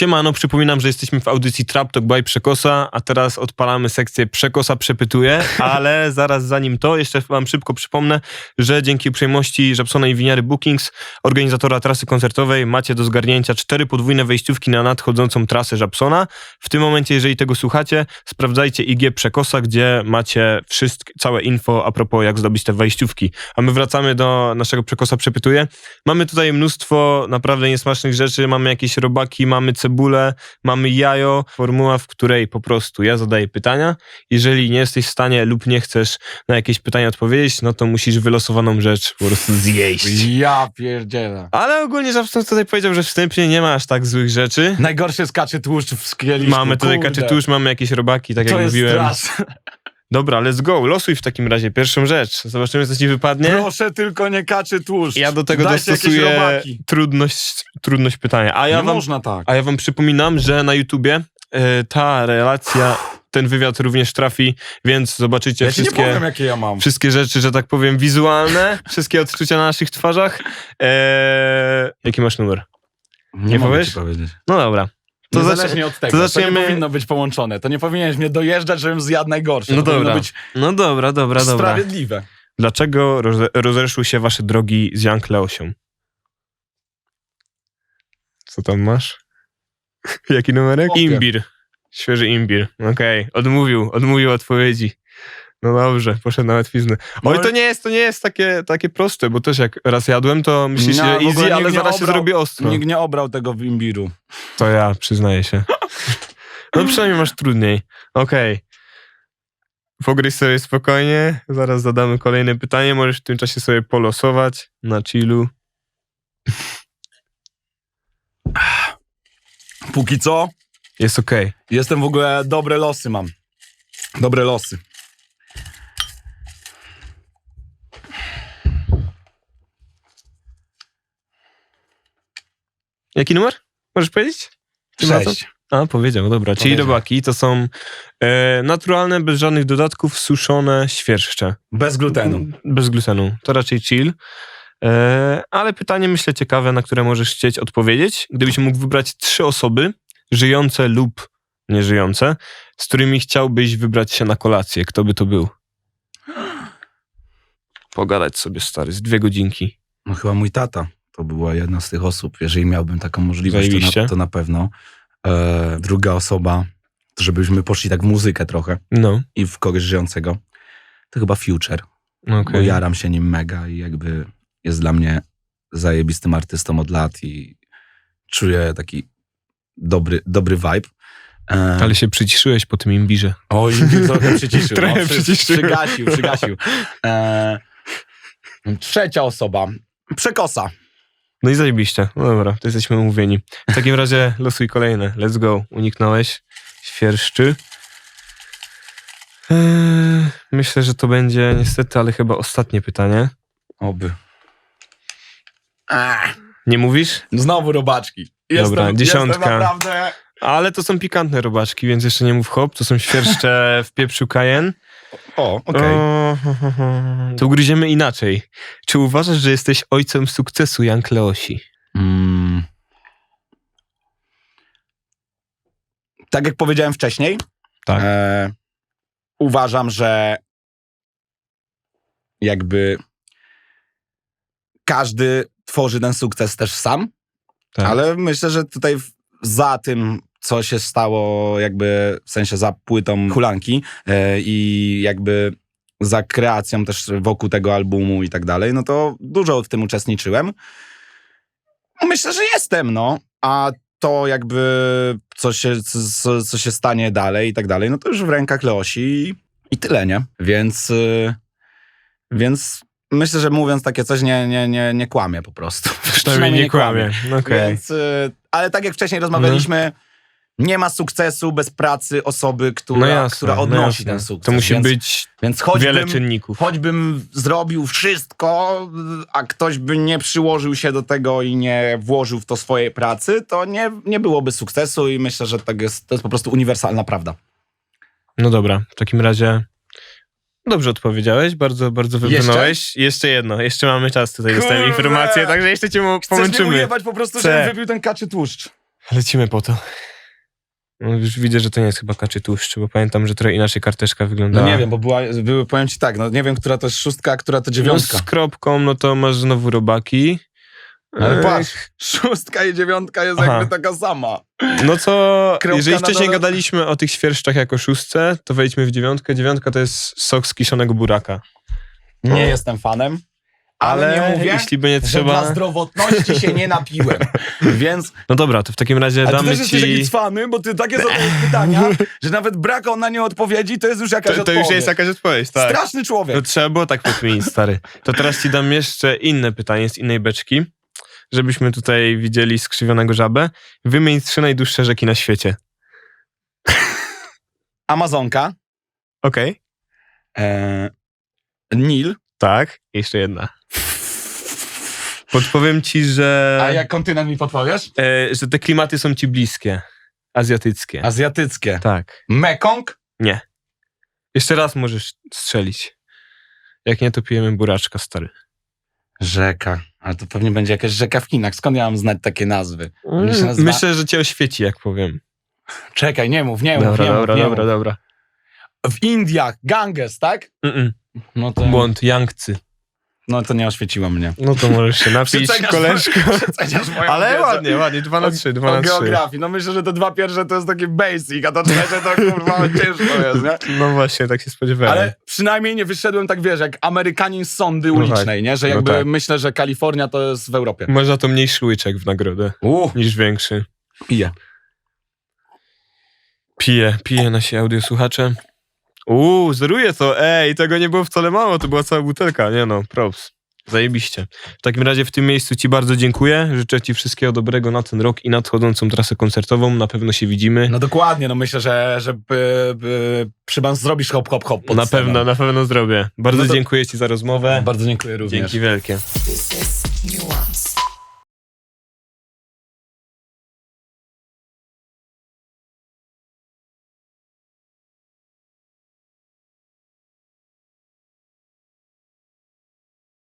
Siemano, przypominam, że jesteśmy w audycji Trap Talk by Przekosa, a teraz odpalamy sekcję Przekosa przepytuje, ale zaraz zanim to, jeszcze wam szybko przypomnę, że dzięki uprzejmości Żabsona i Winiary Bookings, organizatora trasy koncertowej, macie do zgarnięcia cztery podwójne wejściówki na nadchodzącą trasę Żabsona. W tym momencie, jeżeli tego słuchacie, sprawdzajcie IG Przekosa, gdzie macie wszystkie, całe info a propos jak zdobyć te wejściówki. A my wracamy do naszego Przekosa przepytuje. Mamy tutaj mnóstwo naprawdę niesmacznych rzeczy, mamy jakieś robaki, mamy cebulę, mamy jajo. Formuła, w której po prostu ja zadaję pytania. Jeżeli nie jesteś w stanie lub nie chcesz na jakieś pytania odpowiedzieć, no to musisz wylosowaną rzecz po prostu zjeść. Ja pierdzielę. Ale ogólnie Żabson tutaj powiedział, że wstępnie nie ma aż tak złych rzeczy. Najgorszy skaczy tłuszcz w skieliszku. Mamy tutaj kurde. kaczy tusz, mamy jakieś robaki, tak To jak jest mówiłem. straszne. Dobra, let's go. Losuj w takim razie pierwszą rzecz. Zobaczymy, co ci wypadnie. Proszę tylko nie kaczy tłuszcz. Ja do tego jakieś dostosuję trudność, trudność pytania. A ja, nie wam, można tak. a ja wam przypominam, że na YouTubie e, ta relacja, ten wywiad również trafi, więc zobaczycie Ja nie wszystkie, powiem, jakie ja mam. wszystkie rzeczy, że tak powiem, wizualne, wszystkie odczucia na naszych twarzach. E, jaki masz numer? Nie, ci powiedzieć. No dobra. To To Niezależnie od tego, to to, zaczniemy- nie powinno być połączone. To nie powinieneś mnie dojeżdżać, żebym zjadł najgorsze. No to dobra. być No dobra, dobra, dobra. sprawiedliwe. Dlaczego roze, rozeszły się wasze drogi z Jan Kleosią? Co tam masz? Jaki numerek? Imbir. Świeży imbir. Okej, odmówił, odmówił odpowiedzi. No dobrze, poszedł na łatwiznę. Oj, No to nie jest, to nie jest takie, takie proste, bo też jak raz jadłem, to myślisz, No, że w ogóle easy, nikt ale nie zaraz się obrał- zrobi ostro. Nikt nie obrał tego w imbiru. To ja, przyznaję się. No przynajmniej masz trudniej. Okej. Pogryź sobie spokojnie, zaraz zadamy kolejne pytanie, możesz w tym czasie sobie polosować na chillu. Póki co, Jest okej. jestem w ogóle, dobre losy mam. Dobre losy. Jaki numer? Możesz powiedzieć? Sześć. A, powiedział, dobra. Czyli Powiedział. robaki to są e, naturalne, bez żadnych dodatków, suszone świerszcze. Bez glutenu. Bez glutenu. To raczej chill. E, ale pytanie, myślę, ciekawe, na które możesz chcieć odpowiedzieć. Gdybyś mógł wybrać trzy osoby, żyjące lub nieżyjące, z którymi chciałbyś wybrać się na kolację, kto by to był? Pogadać sobie, stary, z dwie godzinki. No chyba mój tata to była jedna z tych osób. Jeżeli miałbym taką możliwość, to na, to na pewno. E, druga osoba, żebyśmy poszli tak w muzykę trochę No, i w kogoś żyjącego, to chyba Future. okej. Bo jaram się nim mega i jakby jest dla mnie zajebistym artystą od lat i czuję taki dobry, dobry vibe. E, Ale się przyciszyłeś po tym imbirze. Oj, trochę przyciszył. Trochę no, przy, przyciszył. Przygasił, przygasił. E, trzecia osoba. Przekosa. No i zajebiście. No dobra, to jesteśmy umówieni. W takim razie losuj kolejne. Let's go. Uniknąłeś. Świerszczy. Eee, myślę, że to będzie niestety, ale chyba ostatnie pytanie. Oby. Nie mówisz? Znowu robaczki. Dobra, dziesiątka. Jestem naprawdę... Ale to są pikantne robaczki, więc jeszcze nie mów hop. To są świerszcze w pieprzu kajen. O, okej. O, ho, ho, ho. To ugryziemy inaczej. Czy uważasz, że jesteś ojcem sukcesu Jan Kleosi? Mm. Tak jak powiedziałem wcześniej, Tak. e, uważam, że jakby każdy tworzy ten sukces też sam, tak. ale myślę, że tutaj za tym, co się stało, jakby w sensie za płytą Hulanki e, i jakby za kreacją też wokół tego albumu i tak dalej, no to dużo w tym uczestniczyłem. Myślę, że jestem, no. A to jakby co się, co, co się stanie dalej i tak dalej, no to już w rękach Leosi i, i tyle, nie? Więc, y, więc myślę, że mówiąc takie coś nie, nie, nie, nie kłamie po prostu. Przynajmniej nie kłamie. Okej. Więc, y, ale tak jak wcześniej rozmawialiśmy, nie ma sukcesu bez pracy osoby, która, No jasne, która no odnosi jasne. ten sukces. To musi więc, być więc wiele choćbym, czynników. choćbym zrobił wszystko, a ktoś by nie przyłożył się do tego i nie włożył w to swojej pracy, to nie, nie byłoby sukcesu i myślę, że tak jest, to jest po prostu uniwersalna prawda. No dobra, w takim razie dobrze odpowiedziałeś, bardzo, bardzo wybrnąłeś. Jeszcze? jedno, jeszcze mamy czas tutaj, dostałem informację, także jeszcze cię mnie pomęczymy. ujebać po prostu, Chcę. żebym wypił ten kaczy tłuszcz. Lecimy po to. No, już widzę, że to nie jest chyba kaczy tłuszcz, bo pamiętam, że trochę inaczej karteczka No wyglądała. nie wiem, bo była, były, powiem ci tak, no nie wiem, która to jest szóstka, a która to No, dziewiątka. z kropką, no to masz znowu robaki. Ale patrz, szóstka i dziewiątka jest Aha. jakby taka sama. No Kropka jeżeli wcześniej dole. gadaliśmy o tych świerszczach jako szóstce, to wejdźmy w dziewiątkę. Dziewiątka to jest sok z kiszonego buraka. Nie jestem fanem, ale, nie mówię, jeśli by nie że dla trzeba... zdrowotności się nie napiłem. Więc No dobra, to w takim razie Ale ty damy też jesteś ci... jakiś cwany, bo ty takie zadajesz pytania, że nawet brak on na nie odpowiedzi, to jest już jakaś To, to odpowiedź. już jest jakaś odpowiedź, tak. Straszny człowiek. No trzeba było tak podmienić, stary. To teraz ci dam jeszcze inne pytanie z innej beczki, żebyśmy tutaj widzieli skrzywionego żabę. Wymień trzy najdłuższe rzeki na świecie. Amazonka, Okej. e, Nil, Tak, jeszcze jedna. Podpowiem ci, że, a jak kontynent mi podpowiesz? e, że te klimaty są ci bliskie. Azjatyckie. Azjatyckie. Tak. Mekong, Jeszcze raz możesz strzelić. Jak nie, to pijemy buraczka, stary. rzeka. Ale to pewnie będzie jakaś rzeka w Chinach. Skąd ja mam znać takie nazwy? Się nazywa- Myślę, że cię oświeci, jak powiem. Czekaj, nie mów, nie mów, Dobra, nie dobra, mów, nie dobra, mów. dobra. W Indiach, Ganges, tak? Mm-mm. No to, Błąd, Yangtzy. no to nie oświeciło mnie. No to możesz się napić, Przeceniasz koleżko. Przeceniasz moją Ale wiedzę. ładnie, ładnie, 2 na 3, 2 O na 3. geografii. No myślę, że te dwa pierwsze to jest takie basic, a to trzecie to kurwa ciężko jest, nie? No właśnie, tak się spodziewałem. Ale przynajmniej nie wyszedłem tak, wiesz, jak Amerykanin z sądy No ulicznej, nie? Że No jakby tak. myślę, że Kalifornia to jest w Europie. Może za to mniejszy łyczek w nagrodę Uuu, niż większy. piję. Pije, pije nasi audiosłuchacze. Uuu, zeruje to, ej, tego nie było wcale mało, to była cała butelka, nie no, props. Zajebiście. W takim razie w tym miejscu Ci bardzo dziękuję. Życzę Ci wszystkiego dobrego na ten rok i nadchodzącą trasę koncertową. Na pewno się widzimy. No dokładnie, no myślę, że, że by, by, przyban zrobisz hop, hop, hop na sceną. pewno, na pewno zrobię. Bardzo No to- dziękuję Ci za rozmowę. Bardzo dziękuję również. Dzięki wielkie. This is new